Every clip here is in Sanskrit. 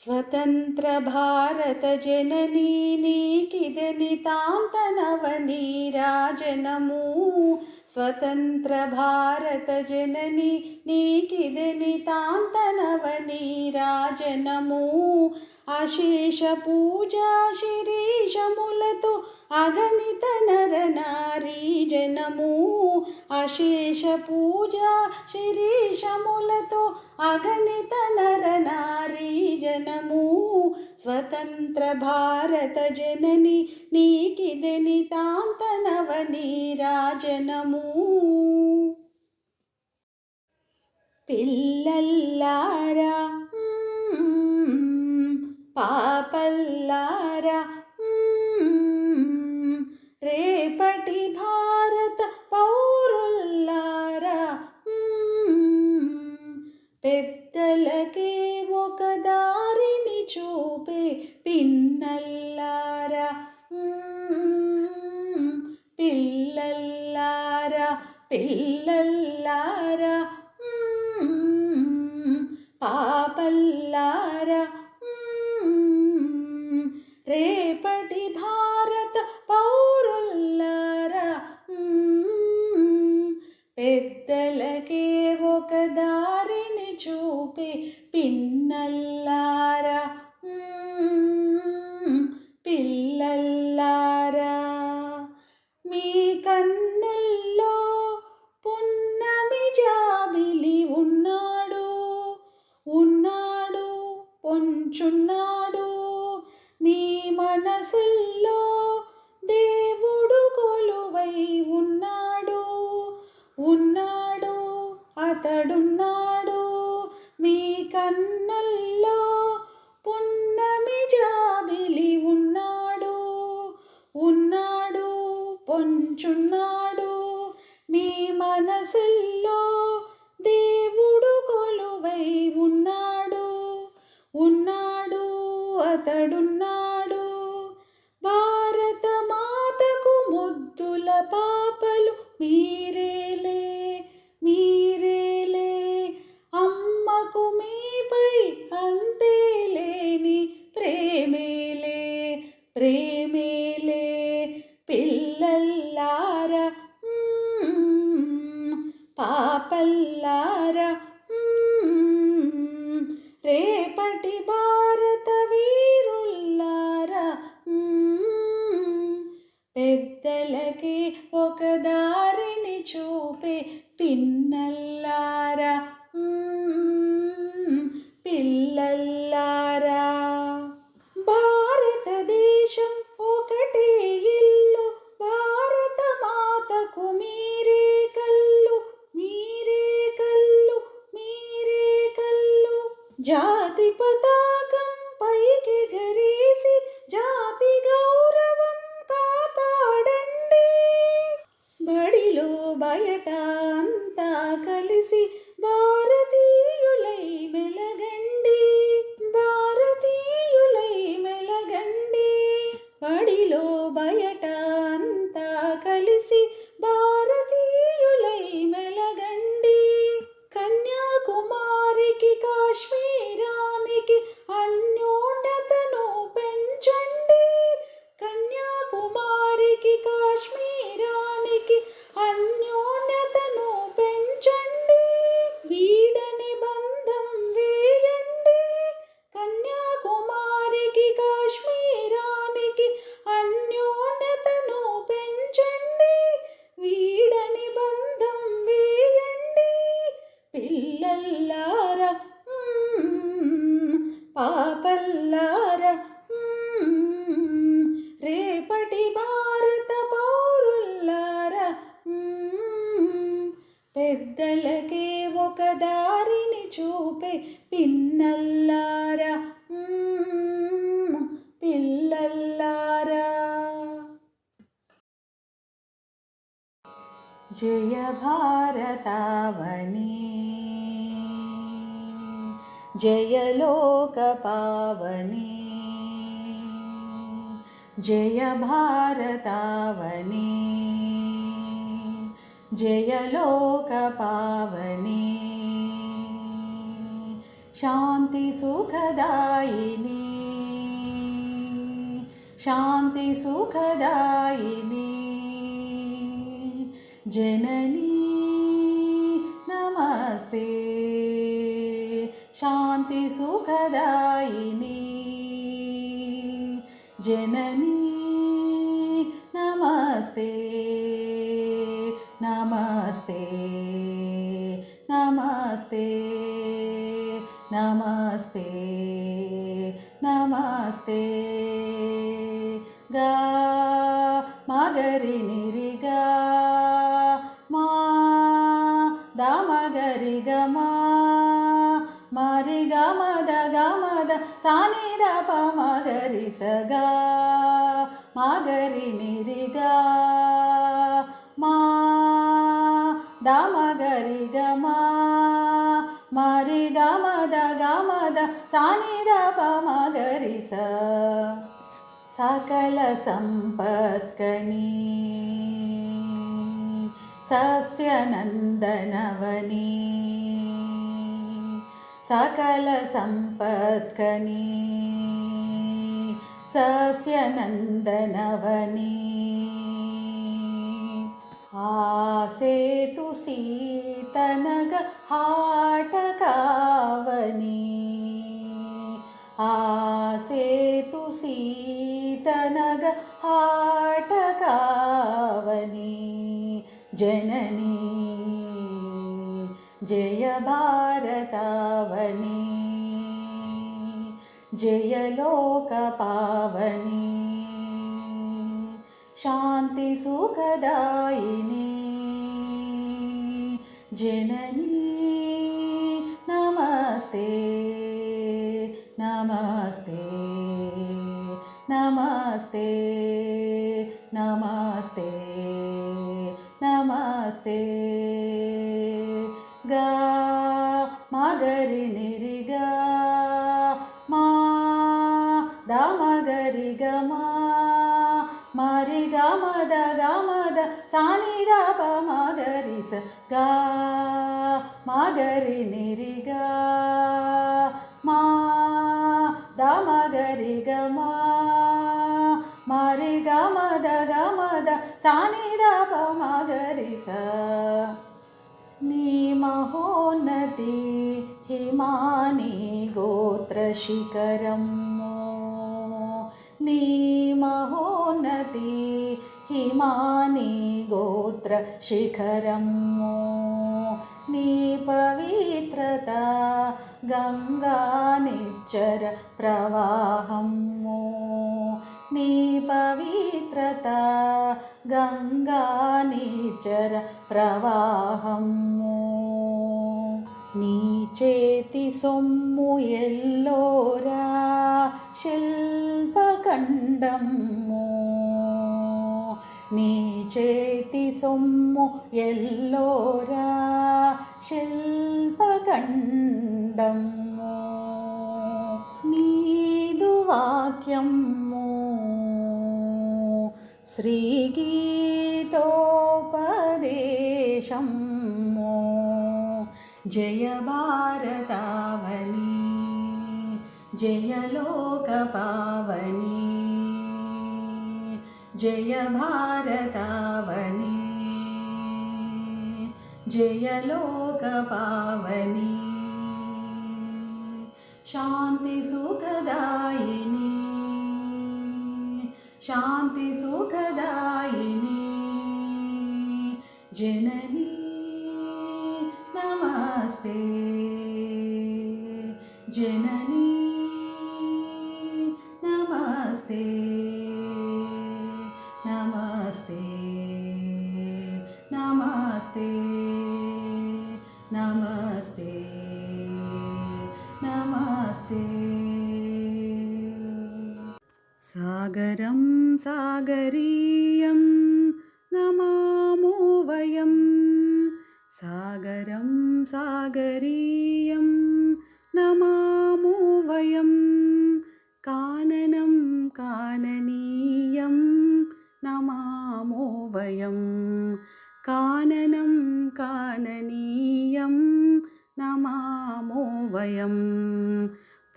स्वतन्त्रभारतजननी नीकिदनितान्तनवनीराजनमू स्वतन्त्रभारतजननी नीकिदनितान्तनवनीराजनमू अशेषपूजा शिरीषमुलतु అగణిత నరనారీ జనము అశేష పూజ శిరీషములతో అగణిత నరనారీ జనము. స్వతంత్ర భారత జనని నీకిదె నితాంతనవ నీరాజనము పిల్లల్లారా పాపల్లారా భారత పౌరుల్లారా పెద్దలకే ఒకదా Ele ರೇ బడిలో బయట जय भारतावने। जय लोकपावने। जय भारतावने। जय लोकपावने। शान्ति शान्तिसुखदायिनी जननी नमस्ते। शान्तिसुखदायिनी जननी नमस्ते। नमस्ते। नमस्ते। नमस्ते। नमस्ते। गा मगरि निरिगा गमा मरि गमद गमद सानि दप मगरि सगा मगरि निरिगा मा दामगरि गमा मरि गमद गमद सानि दप मगरि स सकल सम्पत्कनी सस्यनन्दनवनी। सकल सम्पत्कनी सस्यनन्दनवनी आसेतु सीतनग हाटकावनी। आसेतु सीतनग हाटकावनी जननी। जय भारतावनी। जय लोकपावनी। शान्तिसुखदायिनी जननी नमस्ते। नमस्ते। नमस्ते। नमस्ते नमस्ते। गा मगरि निरिगा मा दामगरि गमा मरि गमद सानि दप मगरि स गा मगरि निरिगा मा दामगरि गमा मरि गमद गमद स नी महोन्नति हिमानि गोत्रशिखरं नी महोन्नति హిమాని గోత్ర శిఖరము. నీ పవిత్రత గంగా నిచ్చర ప్రవాహము. నీ పవిత్రత గంగా నిచ్చర ప్రవాహము. నీ చేతి సొమ్ము ఎల్లోరా శిల్పఖండము నీ చేతి సొమ్ము ఎల్లోరా శిల్పఖండము. నీదు వాక్యము శ్రీగీతోపదేశము జయ భారతావని జయలోక పావని जय भारतावनी। जय लोकपावनी शान्तिसुखदायिनी शान्तिसुखदायिनी जननी नमस्ते। जननी नमस्ते सागरीयं नमामो वयं सागरं सागरीयं नमामो वयं काननं काननीयं नमामो वयं काननं काननीयं नमामो वयं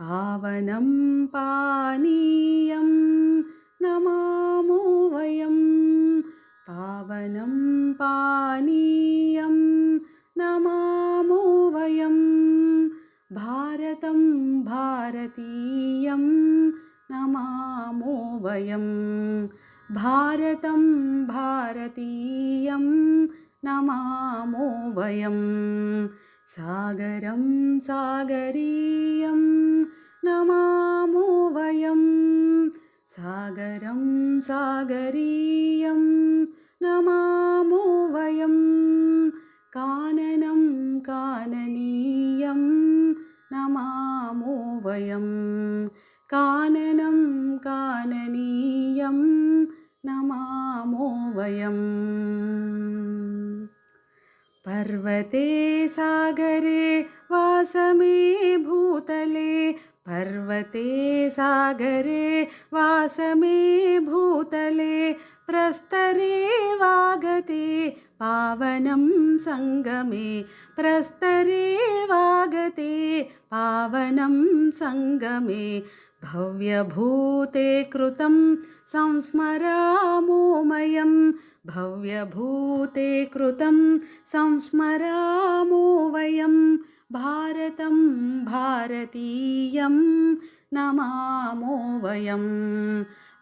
पावनं पानीयं नमामो वयं पावनं पानीयं नमामो वयं भारतं भारतीयं नमामो वयं भारतं भारतीयं नमामो वयं सागरं सागरीयं नमामो वयं सागरं सागरीयं नमामो वयं। काननं काननीयं नमामो वयं। काननं काननीयं नमामो वयम् पर्वते सागरे वासमे भूतले पर्वते सागरे वासमे भूतले प्रस्तरे वागते पावनं सङ्गमे प्रस्तरे वागते पावनं सङ्गमे भव्यभूते कृतं संस्मरामोमयं भव्यभूते कृतं संस्मरामो वयं भारतं भारतीयं नमामो वयं।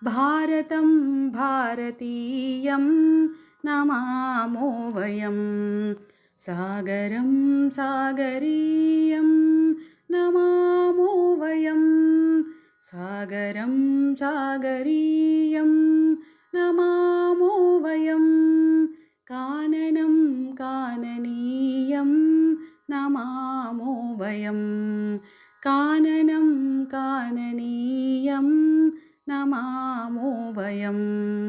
भारतं भारतीयं नमामो वयं। सागरं सागरीयं नमामो वयं। सागरं सागरीयं नमामो वयं। काननं काननीयं नमामो वयं। काननं काननीयं नमामो वयम्।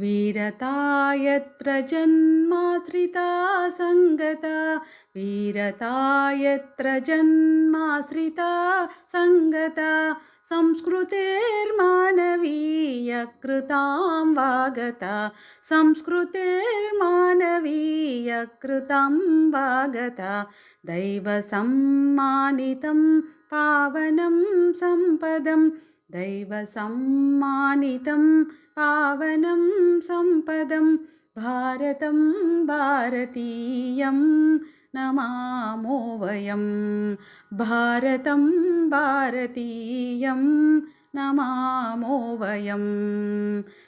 वीरता यत्र जन्माश्रिता सङ्गता वीरता यत्र जन्माश्रिता सङ्गता संस्कृतेर्मानवीयकृतां वागता। संस्कृतेर्मानवीयकृतां वागता। दैवसम्मानितं पावनं सम्पदं। दैवसम्मानितं पावनं सम्पदं। भारतं भारतीयं नमामो वयं। भारतं भारतीयं नमामो वयं।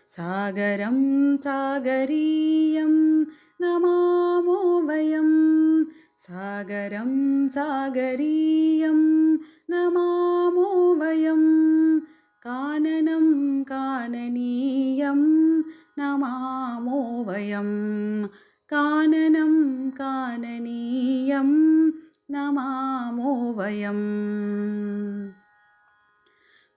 सागरं सागरीयं नमामो वयं। सागरं सागरीयं नमामो वयं। काननं काननीयं नमामो वयं। काननं नमामो वयम्।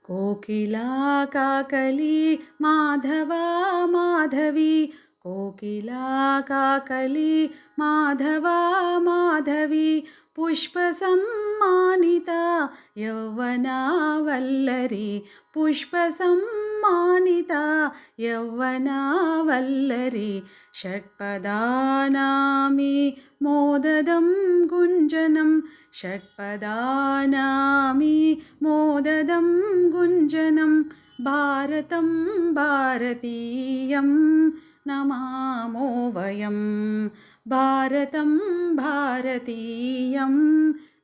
कोकिला काकली माधवा माधवी। कोकिला काकली माधवा माधवी पुष्पसम्मानिता यौवनावल्लरी। पुष्पसम्मानिता यौवनावल्लरी। षट्पदानामि मोददं गुञ्जनं। षट्पदानामि मोददं गुञ्जनं। भारतं भारतीयं नमामो वयं भारतं भारतीयं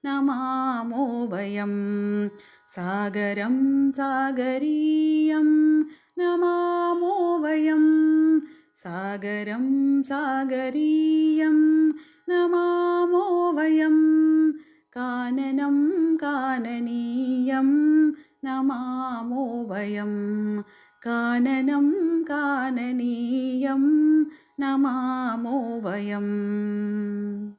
नमामो वयं सागरं सागरीयं नमामो वयं सागरं सागरीयं नमामो वयं काननं काननीयं नमामो वयम्।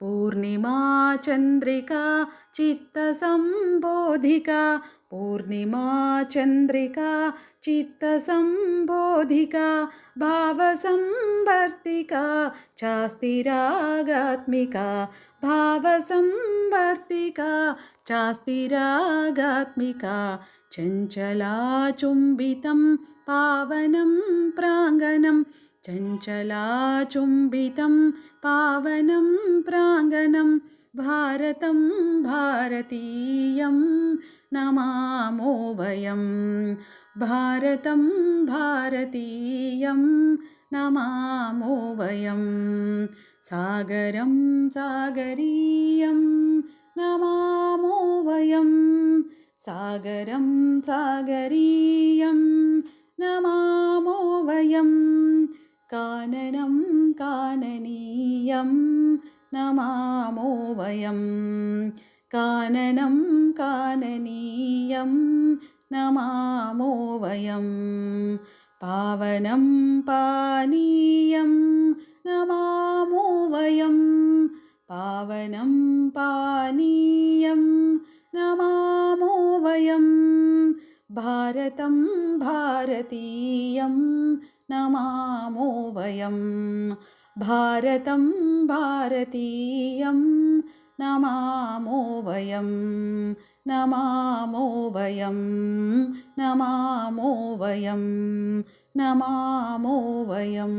पूर्णिमाचन्द्रिका चित्तसम्बोधिका। पूर्णिमाचन्द्रिका चित्तसम्बोधिका। भावसंवर्तिका चास्तिरागात्मिका। भावसंवर्तिका चास्तिरागात्मिका। चञ्चलाचुम्बितं पावनं प्राङ्गणं चञ्चलाचुम्बितं पावनं प्राङ्गणं भारतं भारतीयं नमामो वयं। भारतं भारतीयं नमामो वयं। सागरं सागरीयं नमामो वयं। सागरं सागरीयं नमामो वयं काननं काननीयं नमामो वयं काननं काननीयं नमामो वयं पावनं पानीयं नमामो वयं पावनं पानीयं नमामो वयं भारतं भारतीयं नमामो वयं भारतं भारतीयं नमामो वयं नमामो वयं नमामो वयं नमामो वयम्